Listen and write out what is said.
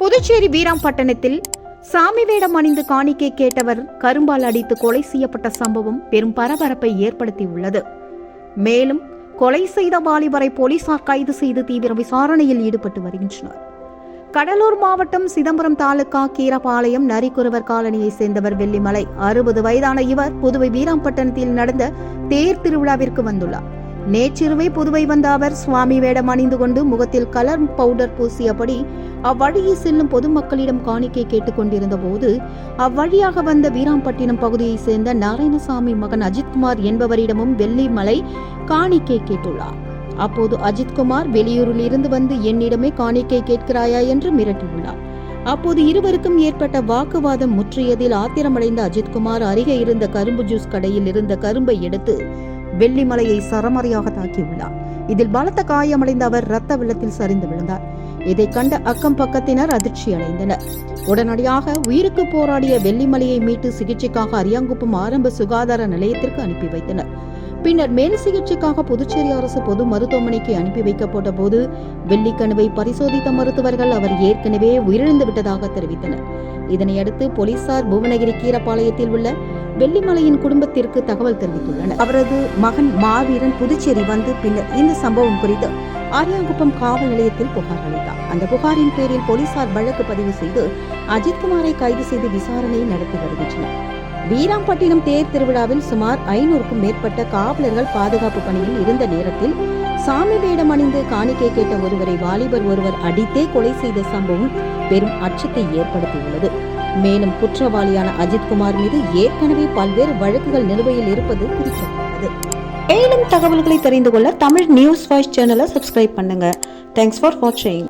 புதுச்சேரி வீராம்பட்டணத்தில் சாமி வேடம் அணிந்து காணிக்கை கேட்டவர் கரும்பால் அடித்து கொலை செய்யப்பட்ட சம்பவம் பெரும் பரபரப்பை ஏற்படுத்தியுள்ளது. மேலும் கொலை செய்த வாலிபரை போலீசார் கைது செய்து தீவிர விசாரணையில் ஈடுபட்டு வருகின்றனர். கடலூர் மாவட்டம் சிதம்பரம் தாலுகா கீரபாளையம் நரிக்குறவர் காலனியை சேர்ந்தவர் வெள்ளிமலை. அறுபது வயதான இவர் புதுவை வீராம்பட்டினத்தில் நடந்த தேர் திருவிழாவிற்கு வந்துள்ளார். நேற்றிரவே புதுவை வந்த அவர் சுவாமி வேடம் அணிந்து கொண்டு முகத்தில் கலர் பவுடர் பூசியபடி அவ்வழியே செல்லும் பொதுமக்களிடம் காணிக்கை கேட்டுக்கொண்டிருந்த போது அவ்வழியாக வந்த வீராம்பட்டினம் பகுதியைச் சேர்ந்த நாராயணசாமி மகன் அஜித்குமார் என்பவரிடமும் வெள்ளிமலை காணிக்கை கேட்டுள்ளார். அப்போது அஜித்குமார் வெளியூரில் இருந்து வந்து என்னிடமே காணிக்கை கேட்கிறாயா என்று மிரட்டியுள்ளார். அப்போது இருவருக்கும் ஏற்பட்ட வாக்குவாதம் முற்றியதில் ஆத்திரமடைந்த அஜித்குமார் அருகே இருந்த கரும்பு ஜூஸ் கடையில் இருந்த கரும்பை எடுத்து வெள்ளிமலையை சரமறையாக தாக்கியுள்ளார் இதில் பலத்த காயமடைந்த அவர் ரத்த வெள்ளத்தில் சரிந்து விழுந்தார். இதை கண்ட அக்கம் பக்கத்தினர் அதிர்ச்சி அடைந்தனர். உடனடியாக உயிருக்கு போராடிய வெள்ளிமலையை மீட்டு சிகிச்சைக்காக அரியாங்குப்பம் ஆரம்ப சுகாதார நிலையத்திற்கு அனுப்பி வைத்தனர். பின்னர் மேல் சிகிச்சைக்காக புதுச்சேரி அரசு பொது மருத்துவமனைக்கு அனுப்பி வைக்கப்பட்ட போது வெள்ளிக்கணுவை பரிசோதித்த மருத்துவர்கள் அவர் ஏற்கனவே உயிரிழந்து விட்டதாக தெரிவித்தனர். இதனையடுத்து போலீசார் புவனகிரி கீரப்பாளையத்தில் உள்ள வெள்ளிமலையின் குடும்பத்திற்கு தகவல் தெரிவித்துள்ளனர். அவரது மகன் மாவீரன் புதுச்சேரி வந்து பின்னர் இந்த சம்பவம் குறித்து ஆரியாங்குப்பம் காவல் நிலையத்தில் புகார் அளித்தார். அந்த புகாரின் பேரில் போலீசார் வழக்கு பதிவு செய்து அஜித்குமாரை கைது செய்து விசாரணை நடத்தி வருகின்றனர். வீராம்பட்டினம் தேர் திருவிழாவில் சுமார் ஐநூறுக்கும் மேற்பட்ட காவலர்கள் பாதுகாப்பு பணியில் இருந்த நேரத்தில் சாமி வேடம் அணிந்து காணிக்கை கேட்ட ஒருவரை வாலிபர் ஒருவர் அடித்தே கொலை செய்த சம்பவம் பெரும் அச்சத்தை ஏற்படுத்தியுள்ளது. மேலும் குற்றவாளியான அஜித்குமார் மீது ஏற்கனவே பல்வேறு வழக்குகள் நிலுவையில் இருப்பது குறிப்பிடத்தக்கது. மேலும் தகவல்களை தெரிந்து கொள்ள தமிழ் நியூஸ் வாய்ஸ் சேனலை சப்ஸ்கிரைப் பண்ணுங்க. தேங்க்ஸ் ஃபார் வாட்சிங்